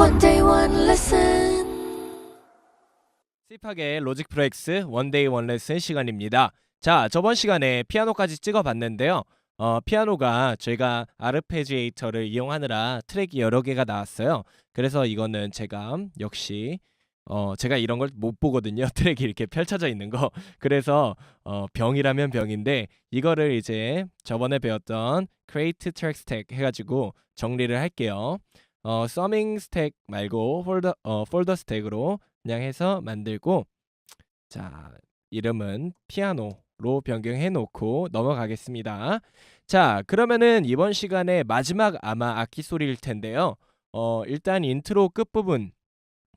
One day, one lesson. 스힙하게 로직 프로엑스 원데이 원레슨 시간입니다. 자, 저번 시간에 피아노까지 찍어봤는데요. 어, 피아노가 제가 아르페지에이터를 이용하느라 트랙이 여러 개가 나왔어요. 그래서 이거는 제가 역시 어, 제가 이런 걸 못 보거든요. 트랙이 이렇게 펼쳐져 있는 거. 그래서 어, 병이라면 병인데 이거를 이제 저번에 배웠던 create track stack 해가지고 정리를 할게요. 어, summing stack 말고 폴더 어, 폴더 스택으로 그냥 해서 만들고 자 이름은 피아노로 변경해 놓고 넘어가겠습니다. 자 그러면은 이번 시간에 마지막 아마 악기 소리일 텐데요. 어 일단 인트로 끝 부분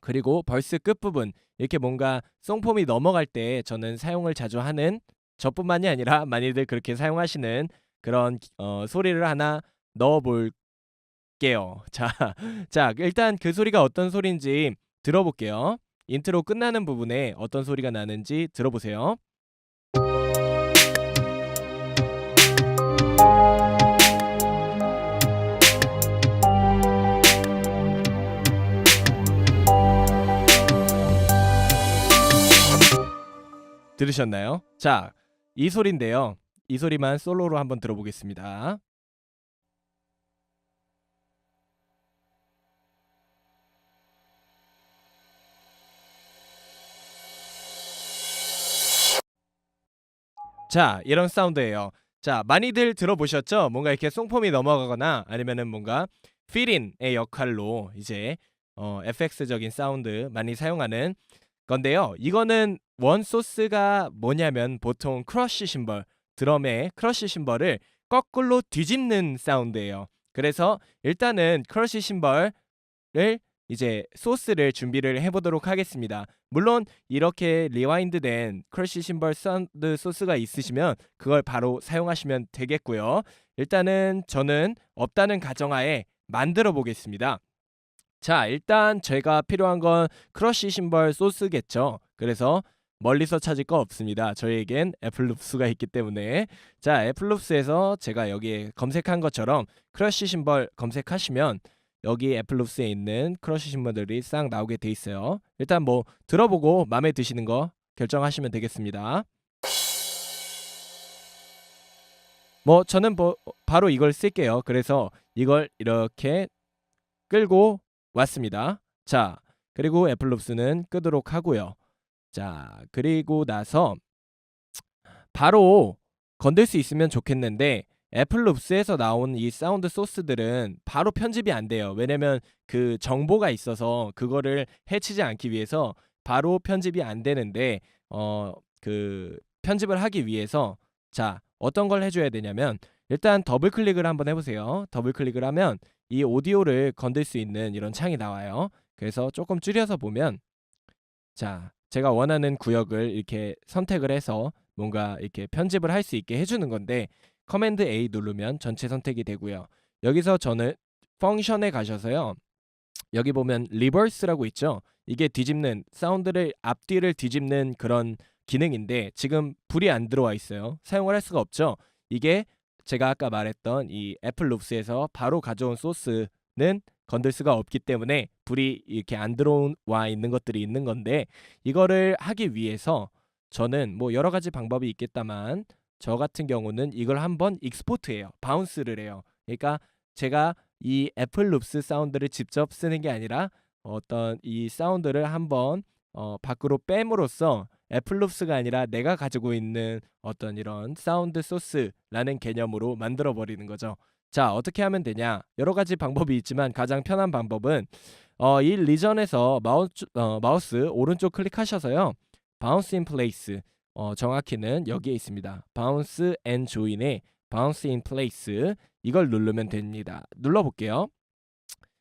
그리고 벌스 끝 부분 이렇게 뭔가 송폼이 넘어갈 때 저는 사용을 자주 하는 저뿐만이 아니라 많이들 그렇게 사용하시는 그런 어, 소리를 하나 넣어볼 게요. 자, 자 일단 그 소리가 어떤 소리인지 들어볼게요. 인트로 끝나는 부분에 어떤 소리가 나는지 들어보세요. 들으셨나요? 자, 이 소리인데요. 이 소리만 솔로로 한번 들어보겠습니다. 자, 이런 사운드예요. 자, 많이들 들어보셨죠? 뭔가 이렇게 송폼이 넘어가거나 아니면은 뭔가 필인의 역할로 이제 어, FX적인 사운드 많이 사용하는 건데요. 이거는 원 소스가 뭐냐면 보통 크러쉬 심벌, 드럼의 크러쉬 심벌을 거꾸로 뒤집는 사운드예요. 그래서 일단은 크러쉬 심벌을 이제 소스를 준비를 해보도록 하겠습니다. 물론 이렇게 리와인드된 크러쉬 심벌 사운드 소스가 있으시면 그걸 바로 사용하시면 되겠고요. 일단은 저는 없다는 가정하에 만들어 보겠습니다. 자, 일단 제가 필요한 건 크러쉬 심벌 소스겠죠. 그래서 멀리서 찾을 거 없습니다. 저희에겐 애플룹스가 있기 때문에 자, 애플룹스에서 제가 여기에 검색한 것처럼 크러쉬 심벌 검색하시면 여기 애플룹스에 있는 크러쉬 심벌들이 싹 나오게 돼 있어요. 일단 뭐 들어보고 마음에 드시는 거 결정하시면 되겠습니다. 뭐 저는 뭐 바로 이걸 쓸게요. 그래서 이걸 이렇게 끌고 왔습니다. 자, 그리고 애플롭스는 끄도록 하고요. 자, 그리고 나서 바로 건들 수 있으면 좋겠는데 애플롭스에서 나온 이 사운드 소스들은 바로 편집이 안 돼요. 왜냐면 그 정보가 있어서 그거를 해치지 않기 위해서 바로 편집이 안 되는데 어 그 편집을 하기 위해서 자, 어떤 걸 해줘야 되냐면 일단 더블 클릭을 한번 해보세요. 더블 클릭을 하면 이 오디오를 건들 수 있는 이런 창이 나와요. 그래서 조금 줄여서 보면 자, 제가 원하는 구역을 이렇게 선택을 해서 뭔가 이렇게 편집을 할 수 있게 해주는 건데 커맨드 A 누르면 전체 선택이 되고요. 여기서 저는 펑션에 가셔서요. 여기 보면 리버스라고 있죠. 이게 뒤집는 사운드를 앞뒤를 뒤집는 그런 기능인데 지금 불이 안 들어와 있어요. 사용을 할 수가 없죠. 이게 제가 아까 말했던 이 애플 룹스에서 바로 가져온 소스는 건들 수가 없기 때문에 불이 이렇게 안 들어와 있는 것들이 있는 건데 이거를 하기 위해서 저는 뭐 여러 가지 방법이 있겠다만 저 같은 경우는 이걸 한번 익스포트해요. 바운스를 해요. 그러니까 제가 이 애플 룹스 사운드를 직접 쓰는 게 아니라 어떤 이 사운드를 한번 어, 밖으로 뺨으로써 애플 룹스가 아니라 내가 가지고 있는 어떤 이런 사운드 소스라는 개념으로 만들어 버리는 거죠. 자, 어떻게 하면 되냐? 여러 가지 방법이 있지만 가장 편한 방법은 어, 이 리전에서 마우스, 어, 마우스 오른쪽 클릭하셔서요. 바운스 인 플레이스 어, 정확히는 여기에 있습니다. 바운스 앤 조인의 바운스 인 플레이스 이걸 누르면 됩니다. 눌러 볼게요.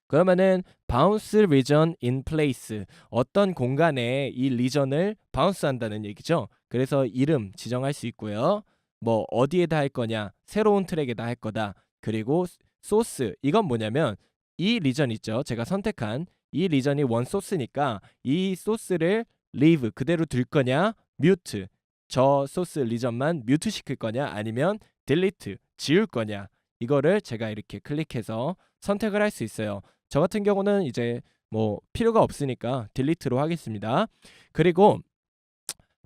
그러면은 바운스 리전 인 플레이스 어떤 공간에 이 리전을 바운스 한다는 얘기죠. 그래서 이름 지정할 수 있고요. 뭐 어디에다 할 거냐 새로운 트랙에다 할 거다. 그리고 소스 이건 뭐냐면 이 리전 있죠. 제가 선택한 이 리전이 원 소스니까 이 소스를 leave 그대로 둘 거냐 뮤트 저 소스 리전만 뮤트 시킬 거냐 아니면 delete 지울 거냐 이거를 제가 이렇게 클릭해서 선택을 할 수 있어요. 저 같은 경우는 이제 뭐 필요가 없으니까 딜리트로 하겠습니다. 그리고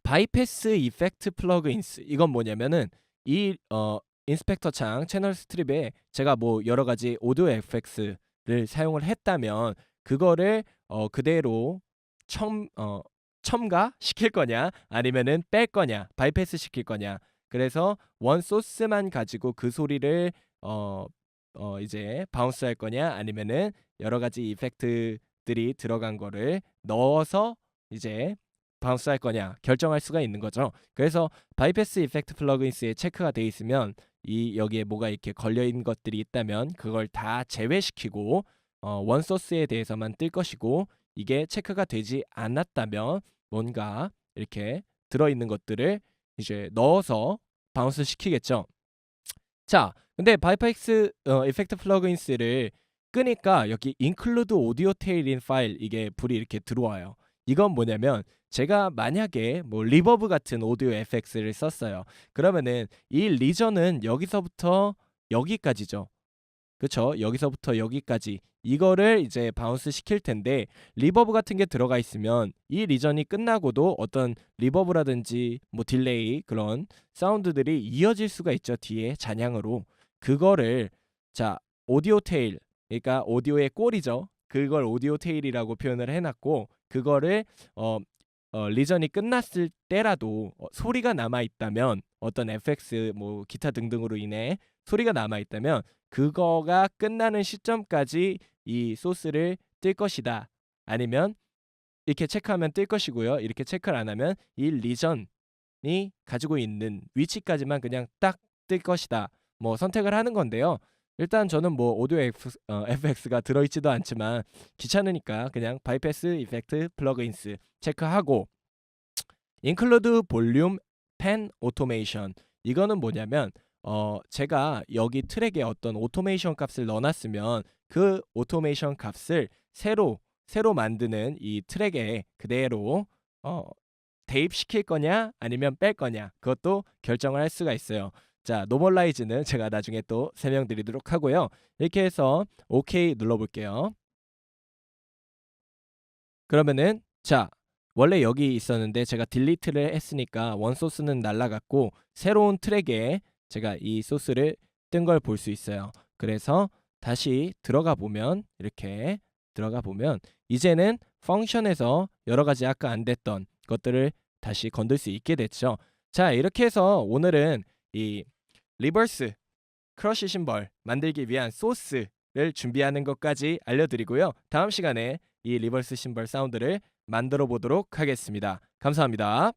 바이패스 이펙트 플러그인스 이건 뭐냐면은 이 어, 인스펙터 창 채널 스트립에 제가 뭐 여러 가지 오디오 FX를 사용을 했다면 그거를 어, 그대로 첨 어, 첨가 시킬 거냐 아니면은 뺄 거냐 바이패스 시킬 거냐 그래서 원 소스만 가지고 그 소리를 어, 어 이제 바운스 할 거냐 아니면은 여러 가지 이펙트들이 들어간 거를 넣어서 이제 바운스 할 거냐 결정할 수가 있는 거죠. 그래서 바이패스 이펙트 플러그인스에 체크가 돼 있으면 이 여기에 뭐가 이렇게 걸려 있는 것들이 있다면 그걸 다 제외시키고 어, 원 소스에 대해서만 뜰 것이고 이게 체크가 되지 않았다면 뭔가 이렇게 들어 있는 것들을 이제 넣어서 바운스 시키겠죠. 자, 근데 바이패스 어, 이펙트 플러그인스를 끄니까 여기 include audio tail in file 이게 불이 이렇게 들어와요. 이건 뭐냐면 제가 만약에 뭐 리버브 같은 오디오 FX를 썼어요. 그러면은 이 리전은 여기서부터 여기까지죠. 그쵸? 여기서부터 여기까지. 이거를 이제 바운스 시킬 텐데 리버브 같은 게 들어가 있으면 이 리전이 끝나고도 어떤 리버브라든지 뭐 딜레이 그런 사운드들이 이어질 수가 있죠 뒤에 잔향으로. 그거를 자 오디오 테일 그러니까 오디오의 꼴이죠. 그걸 오디오 테일이라고 표현을 해놨고 그거를 어, 어 리전이 끝났을 때라도 어, 소리가 남아 있다면 어떤 FX 뭐 기타 등등으로 인해 소리가 남아 있다면 그거가 끝나는 시점까지 이 소스를 뜰 것이다. 아니면 이렇게 체크하면 뜰 것이고요. 이렇게 체크를 안 하면 이 리전이 가지고 있는 위치까지만 그냥 딱 뜰 것이다. 뭐 선택을 하는 건데요. 일단 저는 뭐 오디오 FX, 어, FX가 들어있지도 않지만 귀찮으니까 그냥 바이패스 이펙트 플러그인스 체크하고 include 볼륨 펜 오토메이션 이거는 뭐냐면 어 제가 여기 트랙에 어떤 오토메이션 값을 넣어놨으면 그 오토메이션 값을 새로 새로 만드는 이 트랙에 그대로 어 대입시킬 거냐 아니면 뺄 거냐 그것도 결정을 할 수가 있어요. 자 노멀라이즈는 제가 나중에 또 설명드리도록 하고요. 이렇게 해서 OK 눌러볼게요. 그러면은 자 원래 여기 있었는데 제가 딜리트를 했으니까 원 소스는 날라갔고 새로운 트랙에 제가 이 소스를 뜬 걸 볼 수 있어요. 그래서 다시 들어가 보면 이렇게 들어가 보면 이제는 펑션에서 여러 가지 아까 안 됐던 것들을 다시 건들 수 있게 됐죠. 자 이렇게 해서 오늘은 이 리버스 크러쉬 심벌 만들기 위한 소스를 준비하는 것까지 알려드리고요. 다음 시간에 이 리버스 심벌 사운드를 만들어 보도록 하겠습니다. 감사합니다.